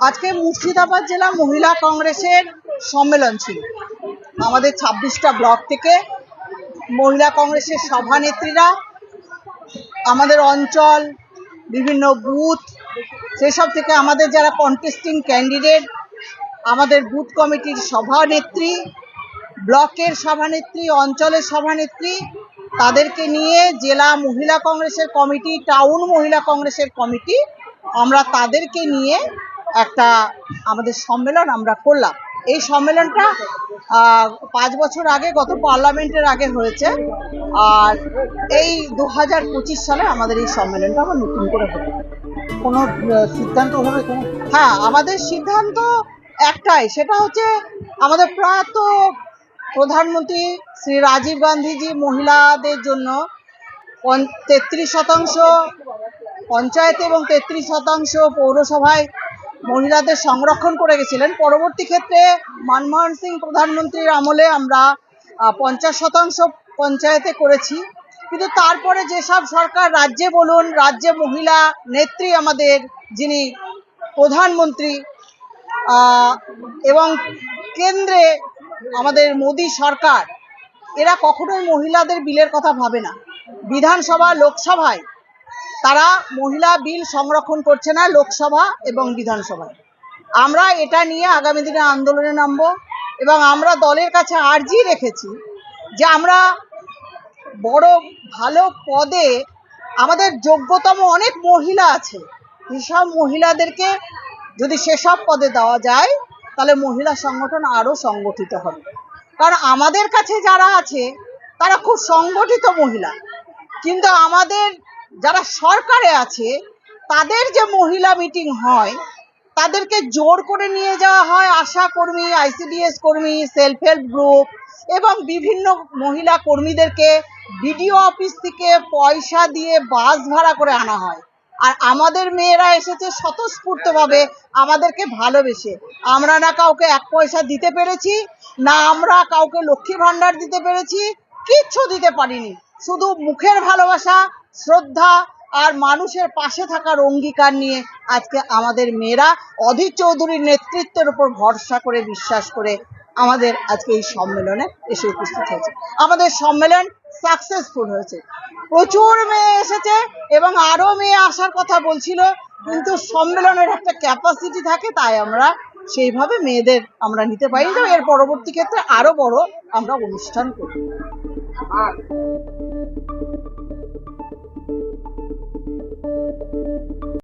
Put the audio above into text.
আজকে মুর্শিদাবাদ জেলা মহিলা কংগ্রেসের সম্মেলন ছিল। আমাদের ছাব্বিশটা ব্লক থেকে মহিলা কংগ্রেসের সভানেত্রীরা, আমাদের অঞ্চল, বিভিন্ন বুথ, সেসব থেকে আমাদের যারা কন্টেস্টিং ক্যান্ডিডেট আমাদের বুথ কমিটির সভানেত্রী, ব্লকের সভানেত্রী, অঞ্চলের সভানেত্রী, তাদেরকে নিয়ে জেলা মহিলা কংগ্রেসের কমিটি, টাউন মহিলা কংগ্রেসের কমিটি আমরা তাদেরকে নিয়ে একটা আমাদের সম্মেলন আমরা করলাম। এই সম্মেলনটা পাঁচ বছর আগে গত পার্লামেন্টের আগে হয়েছে। আর এই দু হাজার পঁচিশ সালে আমাদের এই সম্মেলনটা আবার নতুন করে হলো। কোনো সিদ্ধান্ত হবে কোনো? হ্যাঁ আমাদের সিদ্ধান্ত একটাই সেটা হচ্ছে আমাদের প্রয়াত প্রধানমন্ত্রী শ্রী রাজীব গান্ধীজি মহিলাদের জন্য তেত্রিশ শতাংশ পঞ্চায়েত এবং তেত্রিশ শতাংশ পৌরসভায় মহিলাদের সংরক্ষণ করে গেছিলেন। পরবর্তী ক্ষেত্রে মনমোহন সিং প্রধানমন্ত্রীর আমলে আমরা পঞ্চাশ শতাংশ পঞ্চায়েতে করেছি। কিন্তু তারপরে যেসব সরকার, রাজ্যে বলুন, রাজ্যে মহিলা নেত্রী আমাদের যিনি প্রধানমন্ত্রী এবং কেন্দ্রে আমাদের মোদী সরকার, এরা কখনোই মহিলাদের বিলের কথা ভাবে না। বিধানসভা, লোকসভায় তারা মহিলা বিল সংরক্ষণ করছে না লোকসভা এবং বিধানসভায়। আমরা এটা নিয়ে আগামী দিনে আন্দোলনে নামবো এবং আমরা দলের কাছে আর্জি রেখেছি যে আমরা বড় ভালো পদে আমাদের যোগ্যতম অনেক মহিলা আছে। সেসব মহিলাদেরকে যদি সেসব পদে দেওয়া যায়, তাহলে মহিলা সংগঠন আরও সংগঠিত হবে। কারণ আমাদের কাছে যারা আছে, তারা খুব সংগঠিত মহিলা। কিন্তু আমাদের যারা সরকারে আছে, তাদের যে মহিলা মিটিং হয়, তাদেরকে জোর করে নিয়ে যাওয়া হয় আশা কর্মী, আইসিডিএস কর্মী, সেলফ হেল্প গ্রুপ এবং বিভিন্ন মহিলা কর্মীদেরকে বিডিও অফিস থেকে পয়সা দিয়ে বাস ভাড়া করে আনা হয়। আর আমাদের মেয়েরা এসেছে স্বতঃস্ফূর্তভাবে আমাদেরকে ভালোবেসে। আমরা না কাউকে এক পয়সা দিতে পেরেছি, না আমরা কাউকে লক্ষ্মী ভাণ্ডার দিতে পেরেছি, কিচ্ছু দিতে পারিনি। শুধু মুখের ভালোবাসা শ্রদ্ধা আর মানুষের পাশে থাকার অঙ্গীকার নিয়ে আজকে আমাদের মেয়েরা অধীর চৌধুরীর নেতৃত্বের উপর ভরসা করে, বিশ্বাস করে আমাদের আজকে এই সম্মেলনে এসে উপস্থিত হয়েছে। আমাদের সম্মেলন সাকসেসফুল হয়েছে। প্রচুর মেয়ে এসেছে এবং আরও মেয়ে আসার কথা বলছিল, কিন্তু সম্মেলনের একটা ক্যাপাসিটি থাকে, তাই আমরা সেইভাবে মেয়েদের আমরা নিতে পারি। তো এর পরবর্তী ক্ষেত্রে আরও বড় আমরা অনুষ্ঠান করি